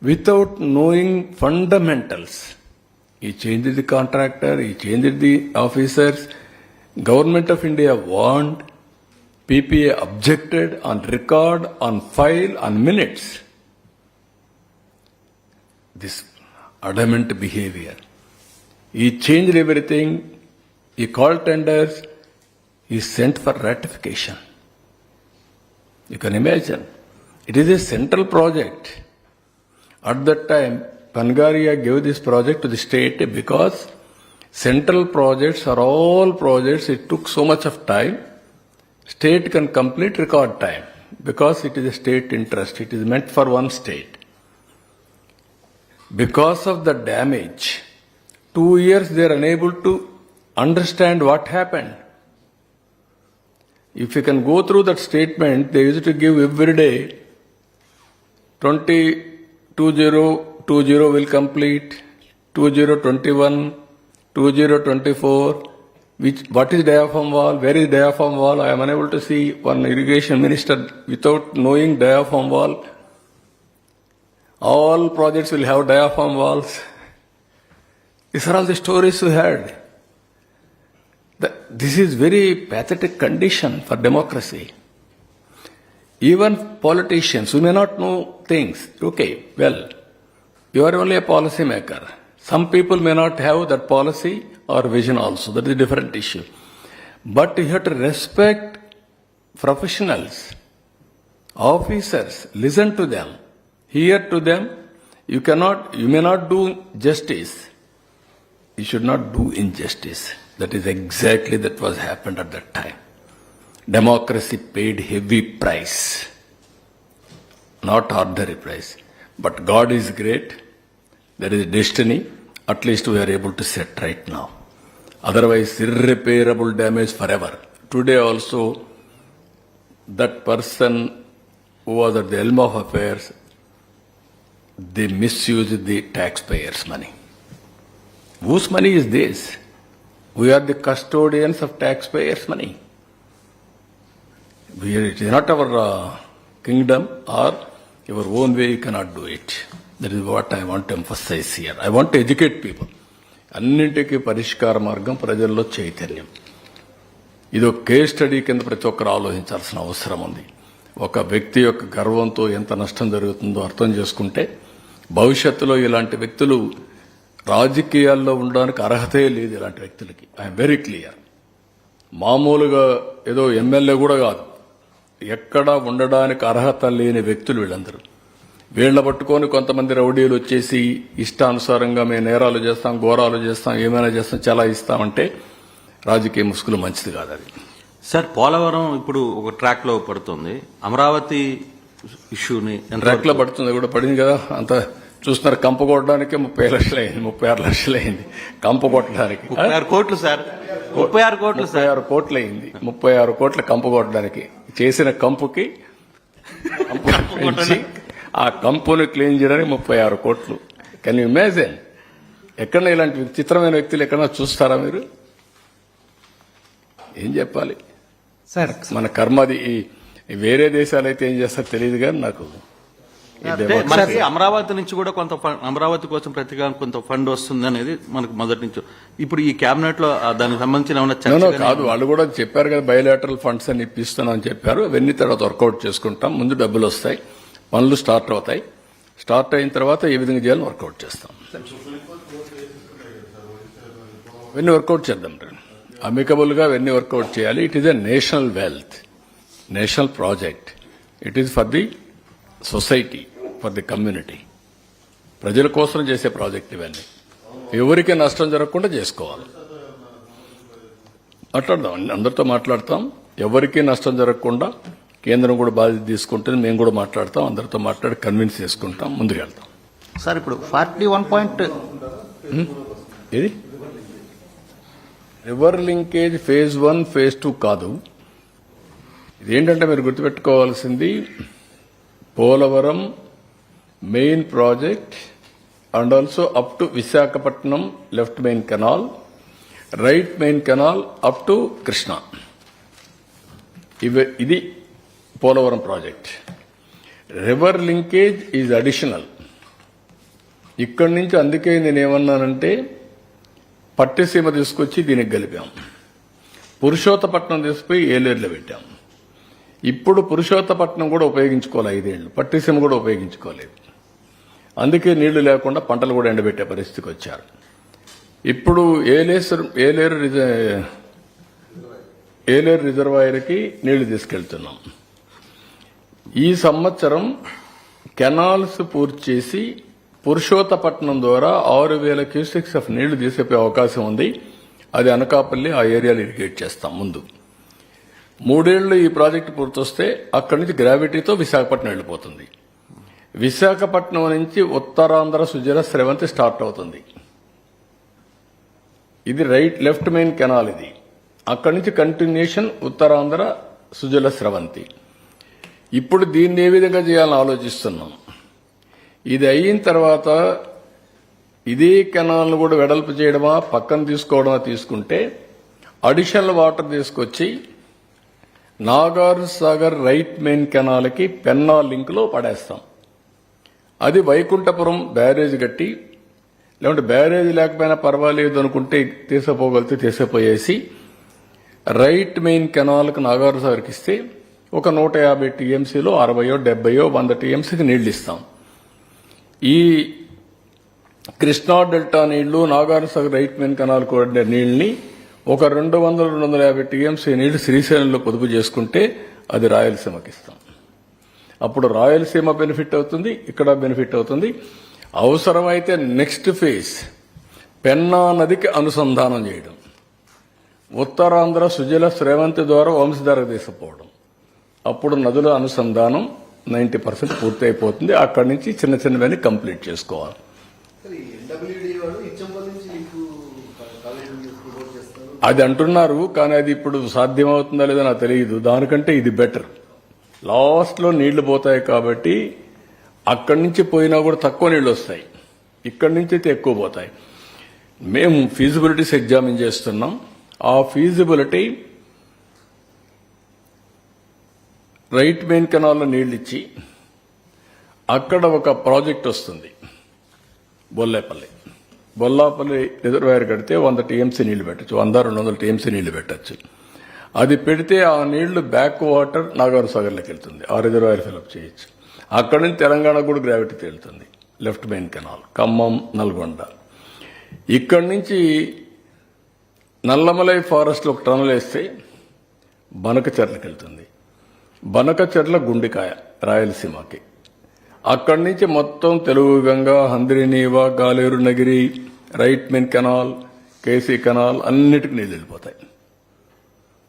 without knowing fundamentals. He changed the contractor, he changed the officers. Government of India warned, PPA objected on record, on file, on minutes. This adamant behavior. He changed everything, he called tenders, he sent for ratification. You can imagine. It is a central project. At that time, Pangaria gave this project to the state because central projects are all projects, it took so much of time. State can complete record time because it is a state interest, it is meant for one state. Because of the damage, two years they are unable to understand what happened. If you can go through that statement, they used to give every day 20, 2020 will complete, 2021, 2024. Which, what is diaphragm wall? Where is diaphragm wall? I am unable to see one irrigation minister without knowing diaphragm wall. All projects will have diaphragm walls. These are all the stories we heard. This is very pathetic condition for democracy. Even politicians who may not know things, okay, well, you are only a policy maker. Some people may not have that policy or vision also. That is a different issue. But you have to respect professionals, officers, listen to them, hear to them. You cannot, you may not do justice. You should not do injustice. That is exactly that was happened at that time. Democracy paid heavy price, not ordinary price. But God is great. There is destiny. At least we are able to set right now. Otherwise, irreparable damage forever. Today also, that person who was at the helm of affairs, they misused the taxpayers' money. Whose money is this? We are the custodians of taxpayers' money. We are, it is not our uh, kingdom or your own way you cannot do it. That is what I want to emphasize here. I want to educate people. అన్నింటికీ పరిష్కార మార్గం ప్రజల్లో చైతన్యం ఇది ఒక case study కింద ప్రతి ఒక్కరు ఆలోచించాల్సిన అవసరం ఉంది ఒక వ్యక్తి యొక్క గర్వంతో ఎంత నష్టం జరుగుతుందో అర్థం చేసుకుంటే భవిష్యత్తులో ఇలాంటి వ్యక్తులు రాజకీయాల్లో ఉండడానికి అర్హతే లేదు ఇలాంటి వ్యక్తులకి ఐఎమ్ వెరీ క్లియర్ మామూలుగా ఏదో ఎమ్మెల్యే కూడా కాదు ఎక్కడా ఉండడానికి అర్హత లేని వ్యక్తులు వీళ్ళందరూ. వీళ్ళ పట్టుకొని కొంతమంది రౌడీలు వచ్చేసి ఇష్టానుసారంగా మేము నేరాలు చేస్తాం ఘోరాలు చేస్తాం ఏమైనా చేస్తాం చాలా ఇస్తామంటే రాజకీయ ముసుగులు మంచిది కాదు అది. సార్ పోలవరం ఇప్పుడు ఒక ట్రాక్లో పడుతుంది. అమరావతి ఇష్యూని ట్రాక్లో పడుతుంది కూడా పడింది కదా. అంత చూస్తున్నారు కంప కొట్టడానికి ముప్పై లక్షలు అయింది ముప్పై ఆరు లక్షలు అయింది కంప కొట్టడానికి. ముప్పై ఆరు కోట్లు సార్. ముప్పై ఆరు కోట్లు ముప్పై ఆరు కోట్లు అయింది. ముప్పై ఆరు కోట్ల కంపు కొట్టడానికి. చేసిన కంపుకి ఆ కంపుని క్లీన్ చేయడానికి ముప్పై ఆరు కోట్లు. కెన్ యూ ఇమాజిన్ ఎక్కడ ఇలాంటి విచిత్రమైన వ్యక్తులు ఎక్కడన్నా చూస్తారా మీరు? ఏం చెప్పాలి? సార్ మన కర్మది ఈ వేరే దేశాలు అయితే ఏం చేస్తారో తెలియదు కానీ నాకు మనకి అమరావతి నుంచి కూడా కొంత ఫండ్- అమరావతి కోసం ప్రతిగా కొంత ఫండ్ వస్తుంది అనేది మనకు మొదటి నుంచి. ఇప్పుడు ఈ కేబినెట్లో దానికి సంబంధించిన ఏమైనా కాదు. వాళ్ళు కూడా చెప్పారు కదా బయోలాటరల్ ఫండ్స్ అని ఇప్పిస్తున్నాం అని చెప్పారు. అవన్నీ తర్వాత వర్కౌట్ చేసుకుంటాం. ముందు డబ్బులు వస్తాయి. పనులు స్టార్ట్ అవుతాయి. స్టార్ట్ అయిన తర్వాత ఏ విధంగా చేయాలని వర్కౌట్ చేస్తాం. ఇవన్నీ వర్కౌట్ చేద్దాం అమికబుల్గా ఇవన్నీ వర్కౌట్ చేయాలి. It is a national wealth. National project. It is for the society for the community. ప్రజల కోసం చేసే ప్రాజెక్ట్ ఇవన్నీ. ఎవరికి నష్టం జరగకుండా చేసుకోవాలి. మాట్లాడదాం అందరితో మాట్లాడతాం. ఎవరికీ నష్టం జరగకుండా కేంద్రం కూడా బాధ్యత తీసుకుంటుంది. మేము కూడా మాట్లాడతాం అందరితో మాట్లాడి కన్విన్స్ చేసుకుంటాం ముందుకు వెళ్తాం. సార్ ఇప్పుడు ఫార్టీ వన్ పాయింట్ ఇది river linkage phase one phase two కాదు. ఇదేంటంటే మీరు గుర్తుపెట్టుకోవాల్సింది Polavaram main project and also up to Visakhapatnam left main canal right main canal up to Krishna ఇవి ఇది Polavaram project river linkage is additional ఇక్కడి నుంచి అందుకే నేను ఏమన్నానంటే పట్టిసీమ తీసుకొచ్చి దీనికి గలిపాం పురుషోత్తపట్నం తీసుకుపోయి ఏలేరులో పెట్టాం. ఇప్పుడు పురుషోత్తపట్నం కూడా ఉపయోగించుకోవాలి ఐదేళ్ళు పట్టిసీమ కూడా ఉపయోగించుకోలేదు. అందుకే నీళ్ళు లేకుండా పంటలు కూడా ఎండబెట్టే పరిస్థితికి వచ్చారు. ఇప్పుడు ఏలేశ్వరం ఏలేరు రిజ- ఏలేరు రిజర్వాయర్కి నీళ్ళు తీసుకెళ్తున్నాం. ఈ సంవత్సరం కెనాల్స్ పూర్తి చేసి పురుషోత్తపట్నం ద్వారా ఆరు వేల క్యూసెక్స్ ఆఫ్ నీళ్ళు తీసుకుపోయే అవకాశం ఉంది. అది అనకాపల్లి ఆ ఏరియాలో ఇరిగేట్ చేస్తాం ముందు. మూడేళ్ళు ఈ ప్రాజెక్టు పూర్తొస్తే అక్కడి నుంచి గ్రావిటీతో విశాఖపట్నం వెళ్ళిపోతుంది. విశాఖపట్నం నుంచి ఉత్తరాంధ్ర సుజల స్రవంతి స్టార్ట్ అవుతుంది. ఇది రైట్ లెఫ్ట్ మెయిన్ కెనాల్ ఇది. అక్కడి నుంచి కంటిన్యూషన్ ఉత్తరాంధ్ర సుజల స్రవంతి. ఇప్పుడు దీన్ని ఏ విధంగా చేయాలని ఆలోచిస్తున్నాం? ఇది అయిన తర్వాత ఇదే కెనాల్ను కూడా వెడల్పు చేయడమా పక్కన తీసుకోవడమా తీసుకుంటే అడిషనల్ వాటర్ తీసుకొచ్చి నాగార్ సాగర్ రైట్ మెయిన్ కెనాల్కి పెన్నా లింక్లో పడేస్తాం. అది వైకుంఠపురం బ్యారేజ్ కట్టి లేకుంటే బ్యారేజ్ లేకపోయినా పర్వాలేదు అనుకుంటే తీసుకుపోగలిగితే తీసుకుపోయేసి రైట్ మెయిన్ కెనాల్కి నాగార్ సాగర్కి ఇస్తే ఒక నూట యాభై టీఎంసీలో అరవయో డెబ్బయో వంద టీఎంసీకి నీళ్ళు ఇస్తాం ఈ కృష్ణా డెల్టా నీళ్ళు Nagar Sagar right main canal కూడా నీళ్ళని ఒక రెండు వందల రెండు వందల యాభై టీఎంసీ నీళ్ళు శ్రీశైలంలో పొదుపు చేసుకుంటే అది రాయలసీమకి ఇస్తాం అప్పుడు రాయలసీమ బెనిఫిట్ అవుతుంది ఇక్కడ బెనిఫిట్ అవుతుంది. అవసరమైతే నెక్స్ట్ ఫేజ్ పెన్నా నదికి అనుసంధానం చేయడం. ఉత్తరాంధ్ర సుజల శ్రేవంతి ద్వారా వంశధారకు తీసుకుపోవడం అప్పుడు నదుల అనుసంధానం నైంటీ పర్సెంట్ పూర్తి అయిపోతుంది అక్కడి నుంచి చిన్న చిన్నవన్నీ కంప్లీట్ చేసుకోవాలి సరే ఎన్డబ్ల్యూడి వాళ్ళు ఇచ్చంపల్ నుంచి మీకు కాలేజీ ప్రమోట్ చేస్తారు అది అంటున్నారు కానీ అది ఇప్పుడు సాధ్యమవుతుందా లేదో నాకు తెలియదు. దానికంటే ఇది బెటర్. లాస్ట్లో నీళ్ళు పోతాయి కాబట్టి అక్కడి నుంచి పోయినా కూడా తక్కువ నీళ్ళు వస్తాయి. ఇక్కడి నుంచి అయితే ఎక్కువ పోతాయి. మేము ఫీజిబిలిటీస్ ఎగ్జామిన్ చేస్తున్నాం. ఆ ఫీజిబిలిటీ రైట్ మెయిన్ కెనాల్లో నీళ్ళు ఇచ్చి అక్కడ ఒక ప్రాజెక్ట్ వస్తుంది. బొల్లేపల్లి. బొల్లాపల్లి రిజర్వాయర్ కడితే వంద టీఎంసీ నీళ్ళు పెట్టచ్చు వంద రెండు వందల టీఎంసీ నీళ్ళు పెట్టచ్చు. అది పెడితే ఆ నీళ్ళు బ్యాక్ వాటర్ నాగార్ సాగర్లోకి వెళ్తుంది ఆ రిజర్వాయర్ ఫిలప్ చేయొచ్చు. అక్కడి నుంచి తెలంగాణ కూడా గ్రావిటీ తేలుతుంది left main canal Khammam Nalgonda. ఇక్కడి నుంచి నల్లమలై ఫారెస్ట్లో ఒక టనల్ వేస్తే బనకచెర్లకు వెళ్తుంది. బనకచెర్ల గుండికాయ రాయలసీమకి. అక్కడి నుంచి మొత్తం Telugu Ganga Handrineeva Galeru Nagari right main canal KC canal అన్నిటికీ నీళ్ళు వెళ్ళిపోతాయి.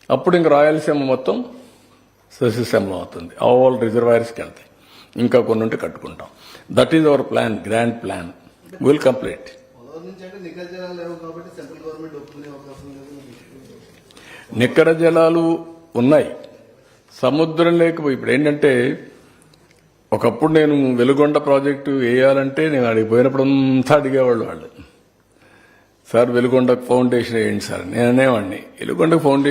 అప్పుడు ఇంక రాయలసీమ మొత్తం సస్యశ్యామలం అవుతుంది. ఆల్ రిజర్వాయర్స్కి వెళ్తాయి. ఇంకా కొన్ని ఉంటే కట్టుకుంటాం. That is our plan grand plan will complete నిక్కర జలాలు ఉన్నాయి. సముద్రం లేకపోయి ఇప్పుడు ఏంటంటే ఒకప్పుడు నేను వెలుగొండ ప్రాజెక్టు వేయాలంటే నేను అడిగి పోయినప్పుడు అంతా అడిగేవాళ్ళు వాళ్ళు. సార్ వెలుగొండ ఫౌండేషన్ వేయండి సార్. నేను అనేవాడిని వెలుగొండ ఫౌండేషన్